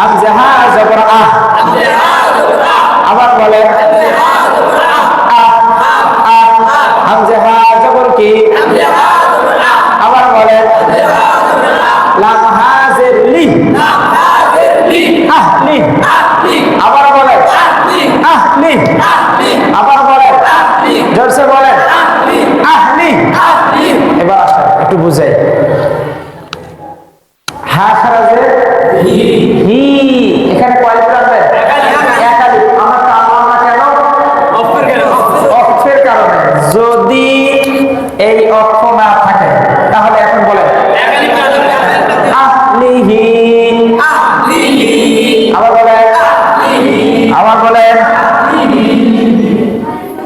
হাম জাহা জবর আহ। আবার বলে আহ। আহ হাম জাহা জবর কি? আবার বলে লাম হাজির লি। আহলি আবার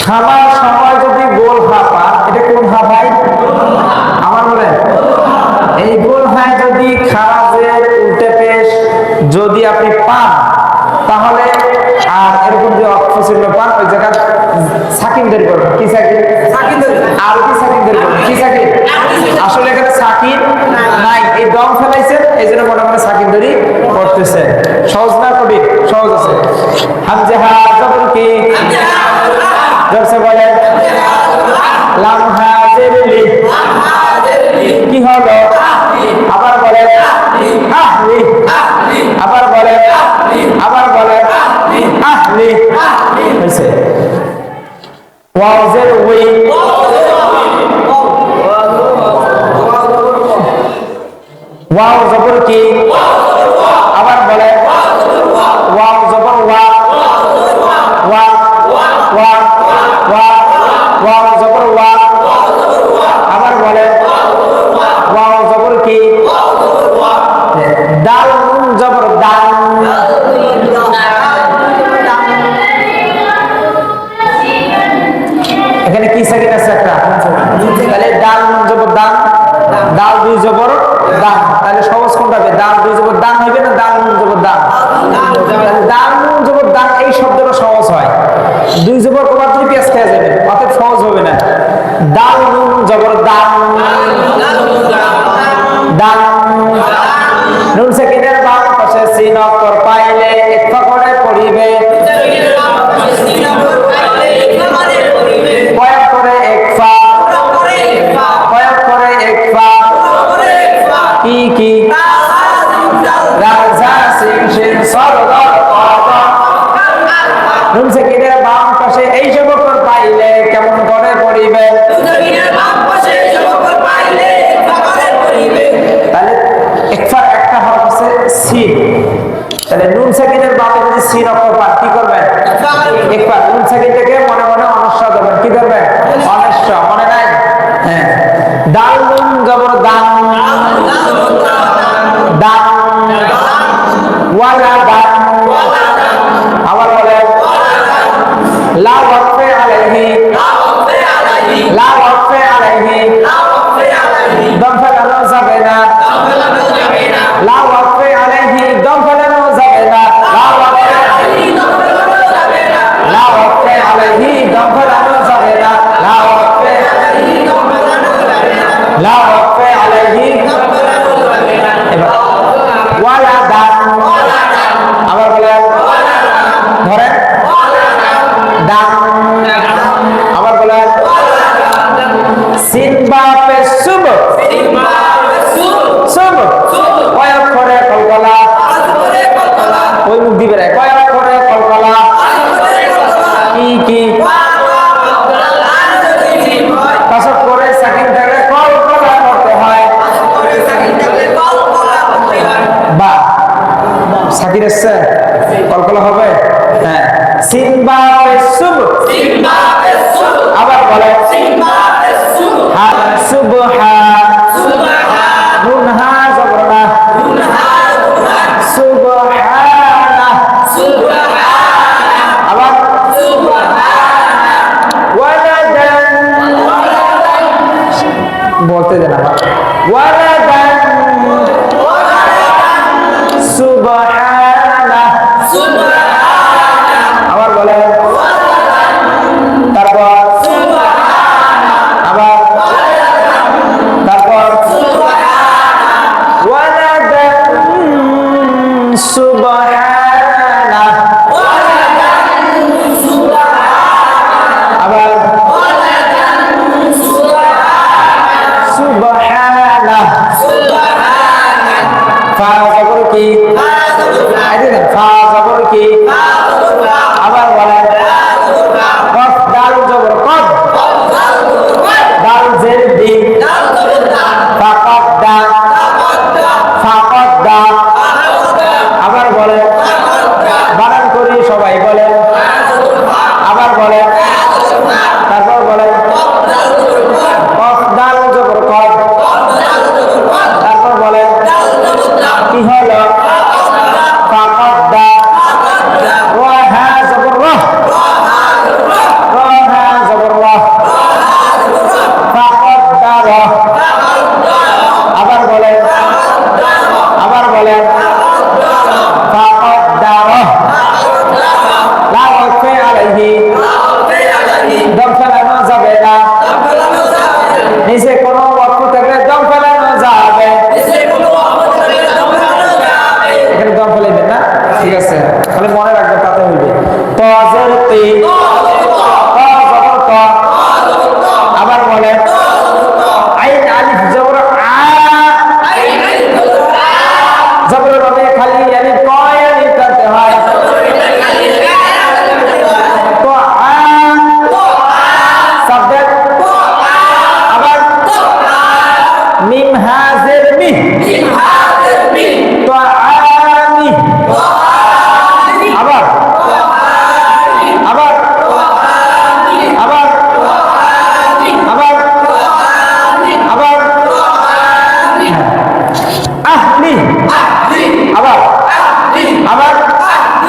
খাবার সময় যদি গোল হা এটা কোন হা ভাই আমার বলেন এই গোল হায় যদি খারাজের উল্টে পেশ যদি আপনি পান তাহলে আর এরকম যে অক্ষ চিহ্ন পান ওই জায়গা সাকিন ধরে করবেন। কি সাকিন? আর কি সাকিন ধরে করবেন? কি সাকিন? আসলে এখানে সাকিন নাই। এই দম ফেলাইছেন এই জন্য মোটামুটি সাকিন ধরি করতেছে সহজ না কঠিন? সহজ আছে। হামজে হা কি? বলেন। কি হলো? আবার বলেন। আবার বলেন। আবার বলেন। আহলি হয়েছে। ওয়াজের ওই ওয়াও জবর কি? আবার বলেন। ডাল জবর এই শব্দটা সহজ হয়। দুই জবর কবার তুমি পেঁয়াজ খেয়ে যাবে অতএব সহজ হবে না। ডাল নুন জবর দান নুন সেকেন্ডের বাম পাশে সিন অক্ষর পাইলে সাকির এসছে? কলকলা হবে? হ্যাঁ। সিম্বা সুব সিম্বা আবার বলে সিম্বা সুবহান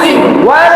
What?